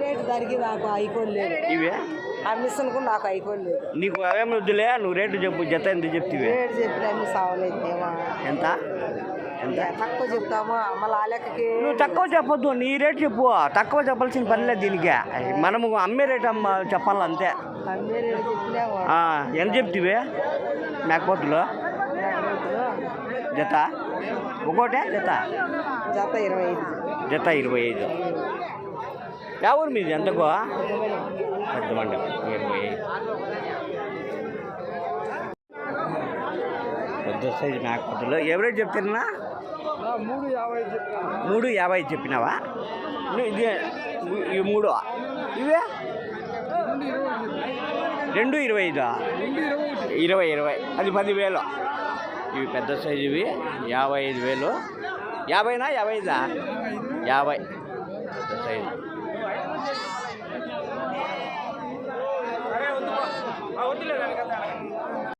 Rate దానికి నాకు అయిపోలేదు ఇవే? ఆ మిషన్కు నాకు నీకు అవేం వద్దులే? నువ్వు రేటు చెప్పు జత ఎంత చెప్తివే? రేటు చెప్పిన అన్ని సావలేదు ఏమా ఎంత? ఎంత? తక్కువ చెప్తామా మళ్ళీ ఆ లెక్కకి నువ్వు తక్కువ చెప్పొద్దు నీ రేట్ చెప్పు. తక్కువ చెప్పాల్సిన పని లేదు దీనికి. మనము అమ్మే రేట్ అమ్మ చెప్పాలి అంతే అమ్మే రేటు చెప్పినాము ఆ, ఎంత చెప్తివే? మేకపోతులు? జత? ఒకటే జత? జత ఇరవై ఐదు. జత ఇరవై ఐదు. యా ఊరు మీది ఎంతకో పెద్దమండి ఇరవై ఐదు. పెద్ద సైజు మేకపోతులు. రేట్ చెప్తున్నా మూడు యాభై మూడు యాభై చెప్పినావా ఇది ఈ మూడు. ఇవే? రెండు ఇరవై ఐదా. ఇరవై ఇరవై. అది పదివేలు. ఇవి పెద్ద సైజువి యాభై ఐదు వేలు. యాభైనా? యాభై ఐదా యాభై. పెద్ద సైజు.